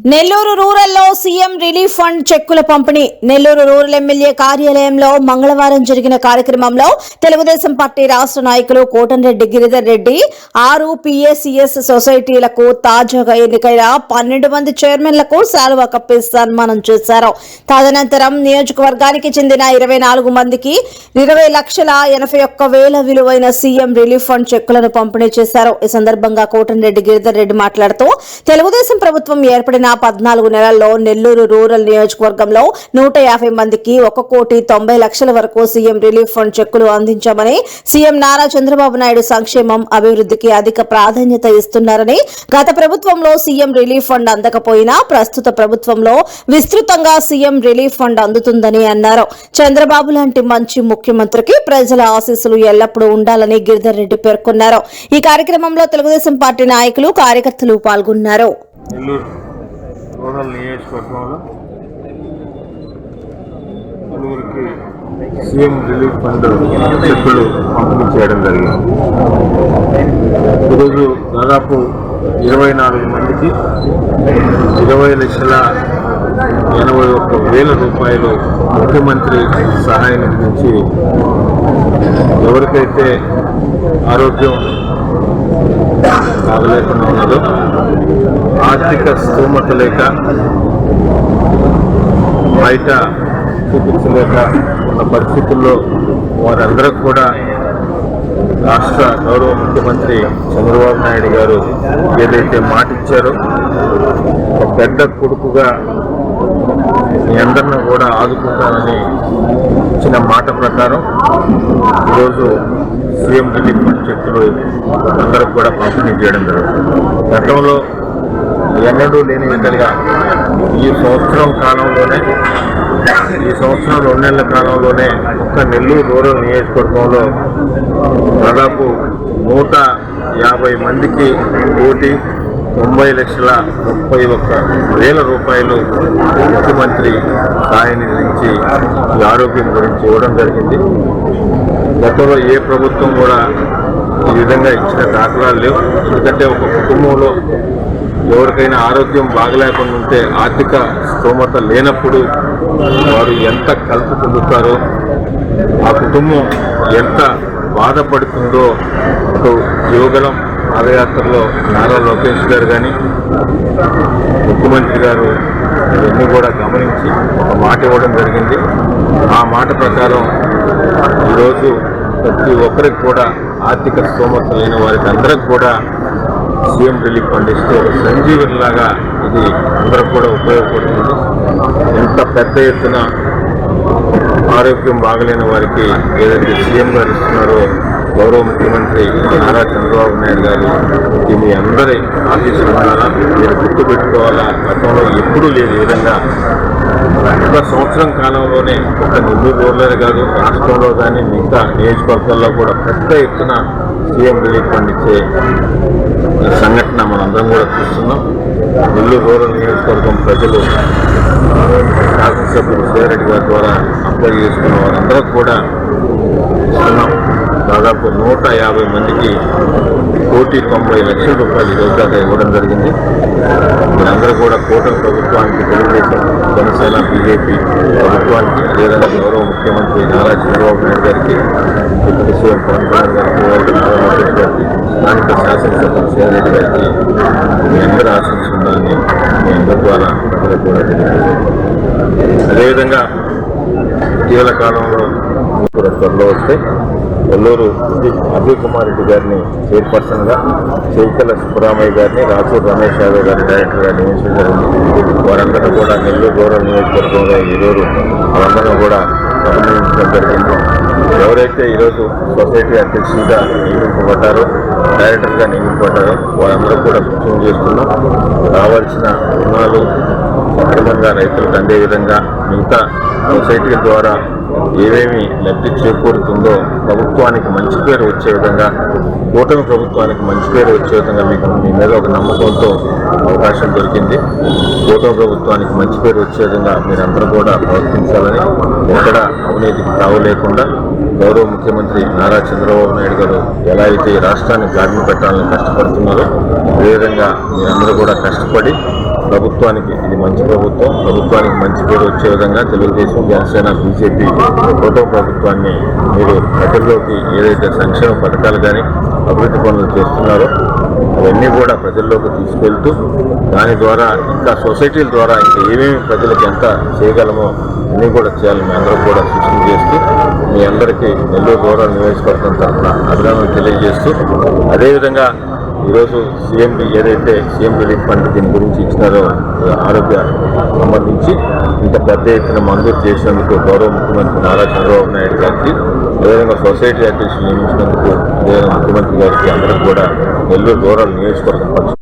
నెల్లూరు రూరల్లో CM relief fund చెక్కుల పంపిణీ. నెల్లూరు రూరల్ ఎమ్మెల్యే కార్యాలయంలో మంగళవారం జరిగిన కార్యక్రమంలో తెలుగుదేశం పార్టీ రాష్ట్ర నాయకులు కోటంరెడ్డి గిరిధర్ రెడ్డి ఆరు పిఏసిఎస్ సొసైటీలకు తాజాగా ఎన్నికైన పన్నెండు మంది చైర్మన్లకు శాలువా కప్పి సన్మానం చేశారు. తదనంతరం నియోజకవర్గానికి చెందిన ఇరవై నాలుగు మందికి ఇరవై లక్షల ఎనభై ఒక్క వేల విలువైన సీఎం రిలీఫ్ ఫండ్ చెక్కులను పంపిణీ చేశారు. ఈ సందర్భంగా కోటంరెడ్డి గిరిధర్ రెడ్డి మాట్లాడుతూ తెలుగుదేశం ప్రభుత్వం ఏర్పడిన పద్నాలుగు నెలల్లో నెల్లూరు రూరల్ నియోజకవర్గంలో నూట యాభై మందికి ఒక కోటి తొంభై లక్షల వరకు సీఎం రిలీఫ్ ఫండ్ చెక్కులు అందించామని సీఎం నారా చంద్రబాబు నాయుడు సంక్షేమం అభివృద్ధికి అధిక ప్రాధాన్యత ఇస్తున్నారని గత ప్రభుత్వంలో సీఎం రిలీఫ్ ఫండ్ అందకపోయినా ప్రస్తుత ప్రభుత్వంలో విస్తృతంగా సీఎం రిలీఫ్ ఫండ్ అందుతుందని అన్నారు. చంద్రబాబు లాంటి మంచి ముఖ్యమంత్రికి ప్రజల ఆశీస్సులు ఎల్లప్పుడూ ఉండాలని గిరిధర్ రెడ్డి పేర్కొన్నారు. ఈ కార్యక్రమంలో తెలుగుదేశం పార్టీ నాయకులు కార్యకర్తలు పాల్గొన్నారు. నెల్లూరు. రూరల్ నియోజకవర్గంలో పలువురికి సీఎం రిలీఫ్ ఫండ్ చెక్కులు పంపిణీ చేయడం జరిగింది. ఈరోజు దాదాపు ఇరవై నాలుగు మందికి ఇరవై లక్షల ఎనభై ఒక్క వేల రూపాయలు ముఖ్యమంత్రి సహాయం నుంచి ఎవరికైతే ఆరోగ్యం బాగలేకుండా ఉన్నదో ఆర్థిక స్థూమత లేక బయట చూపించలేక ఉన్న పరిస్థితుల్లో వారందరూ కూడా రాష్ట్ర గౌరవ ముఖ్యమంత్రి చంద్రబాబు నాయుడు గారు ఏదైతే మాటిచ్చారో ఒక పెద్ద కొడుకుగా మీ అందరిని కూడా ఆదుకుంటానని ఇచ్చిన మాట ప్రకారం ఈరోజు సీఎం రిలీఫ్ ఫండ్ చెక్కులు అందరికి కూడా పంపిణీ చేయడం జరుగుతుంది. గతంలో ఎన్నడూ లేని విధంగా ఈ సంవత్సరం కాలంలోనే ఈ సంవత్సరం రెండు నెలల కాలంలోనే ఒక్క నెల్లూరు రూరల్ నియోజకవర్గంలో దాదాపు నూట యాభై మందికి కోటి తొంభై లక్షల ముప్పై ఒక్క వేల రూపాయలు ముఖ్యమంత్రి సహాయ నుంచి ఈ ఆరోగ్యం గురించి ఇవ్వడం జరిగింది. గతంలో ఏ ప్రభుత్వం కూడా ఈ విధంగా ఇచ్చిన దాఖలాలు లేవు. ఎందుకంటే ఒక కుటుంబంలో ఎవరికైనా ఆరోగ్యం బాగలేకుండా ఉంటే ఆర్థిక స్తోమత లేనప్పుడు వారు ఎంత కలుపు పొందుతారో ఆ కుటుంబం ఎంత బాధపడుతుందో ఒక యువగలం పాదయాత్రలో నారా లోకేష్ గారు కానీ ముఖ్యమంత్రి గారు ఇవన్నీ కూడా గమనించి ఒక మాట ఇవ్వడం జరిగింది. ఆ మాట ప్రకారం ఈరోజు ప్రతి ఒక్కరికి కూడా ఆర్థిక స్తోమత లేని వారికి అందరికి కూడా సీఎం రిలీఫ్ ఫండ్ ఇస్తే సంజీవనిలాగా ఇది అందరికి కూడా ఉపయోగపడుతుంది. ఎంత పెద్ద ఎత్తున ఆరోగ్యం బాగలేని వారికి ఏదైతే సీఎం గారు ఇస్తున్నారో గౌరవ ముఖ్యమంత్రి నారా చంద్రబాబు నాయుడు గారు ఇది మీ అందరి ఆశీస్సులు ఉండాలా మీరు గుర్తుపెట్టుకోవాలా? గతంలో ఎప్పుడూ లేదు విధంగా ఒక సంవత్సరం కాలంలోనే ఒక నెల్లూరు రూరల్ కాదు రాష్ట్రంలో కానీ మిగతా నియోజకవర్గాల్లో కూడా పెద్ద ఎత్తున సీఎం రిలీఫ్ ఫండ్ ఇచ్చే సంఘటన మనందరం కూడా చూస్తున్నాం. నెల్లూరు రూరల్ నియోజకవర్గం ప్రజలు శాసనసభ్యులు సేరెడ్డి గారి ద్వారా అప్లై చేసుకున్న వారందరూ కూడా దాదాపు నూట యాభై మందికి కోటి తొంభై లక్షల రూపాయలు ఈరోజు ఇవ్వడం జరిగింది. మీరందరూ కూడా కూటమి ప్రభుత్వానికి తెలుగుదేశం జనసేన బీజేపీ ప్రభుత్వానికి అదేవిధంగా గౌరవ ముఖ్యమంత్రి నారా చంద్రబాబు నాయుడు గారికి డిప్యూటీ సీఎం పవన్ కళ్యాణ్ గారికి లోకేష్ గారికి స్థానిక శాసనసభ్యులు శ్రీరెడ్డి గారికి మీ అందరూ ఆశించుకుంటారని మీ అందరి ద్వారా ప్రజలకు కూడా అదేవిధంగా ఇటీవల కాలంలో త్వరలో వస్తే నెల్లూరు అభయ్ కుమార్ రెడ్డి గారిని చైర్పర్సన్గా చైతల సుబ్బరామయ్య గారిని రాచూర్ రమేష్ యాదవ్ గారి డైరెక్టర్గా నియమించడం జరిగింది. వారందరూ కూడా నెల్లూరు గౌరవ నియోజకవర్గంలో ఈరోజు వారందరూ కూడా అభినందించడం జరిగింది. ఎవరైతే ఈరోజు సొసైటీ అధ్యక్షులుగా నియమింపబడ్డారో డైరెక్టర్గా నియమింపబడ్డారో వారందరూ కూడా సూచన చేస్తున్నాం రావాల్సిన రుణాలు సక్రమంగా రైతులకు అందే విధంగా మిగతా సొసైటీల ద్వారా ఏమేమి లబ్ధి చేకూరుతుందో ప్రభుత్వానికి మంచి పేరు వచ్చే విధంగా కూటమి ప్రభుత్వానికి మంచి పేరు వచ్చే విధంగా మీకు మీ మీద ఒక నమ్మకంతో అవకాశం దొరికింది. కూటమి ప్రభుత్వానికి మంచి పేరు వచ్చే విధంగా మీరందరూ కూడా ప్రవర్తించాలని ఎక్కడ అవినీతికి తావు లేకుండా గౌరవ ముఖ్యమంత్రి నారా చంద్రబాబు నాయుడు గారు ఎలా అయితే రాష్ట్రాన్ని గాడిని పెట్టాలని కష్టపడుతున్నారో అదేవిధంగా మీరందరూ కూడా కష్టపడి ప్రభుత్వానికి ఇది మంచి ప్రభుత్వం. ప్రభుత్వానికి మంచి పేరు వచ్చే విధంగా తెలుగుదేశం జనసేన బీజేపీ ఫోటో ప్రభుత్వాన్ని మీరు ప్రజల్లోకి ఏదైతే సంక్షేమ పథకాలు కానీ అభివృద్ధి పనులు చేస్తున్నారో అవన్నీ కూడా ప్రజల్లోకి తీసుకెళ్తూ దాని ద్వారా ఇంకా సొసైటీల ద్వారా ఇంకా ఏమేమి ప్రజలకు ఎంత చేయగలమో అన్నీ కూడా చేయాలని మీ అందరూ కూడా సూచన చేస్తూ మీ అందరికీ నెల్లూరు గౌరవ నియోజకవర్గం తరఫున అభినందనలు తెలియజేస్తూ అదేవిధంగా ఈరోజు సీఎం ఏదైతే సీఎం రిలీఫ్ ఫండ్ దీని గురించి ఇచ్చినారో ఆరోగ్య సంబంధించి ఇంత పెద్ద ఎత్తున మంజూరు చేసినందుకు గౌరవ ముఖ్యమంత్రి నారా చంద్రబాబు నాయుడు గారికి అదేవిధంగా సొసైటీ అధ్యక్షులు నియమించినందుకు అదేవిధంగా ముఖ్యమంత్రి గారికి అందరికీ కూడా నెల్లూరు రూరల్ నియోజకవర్గం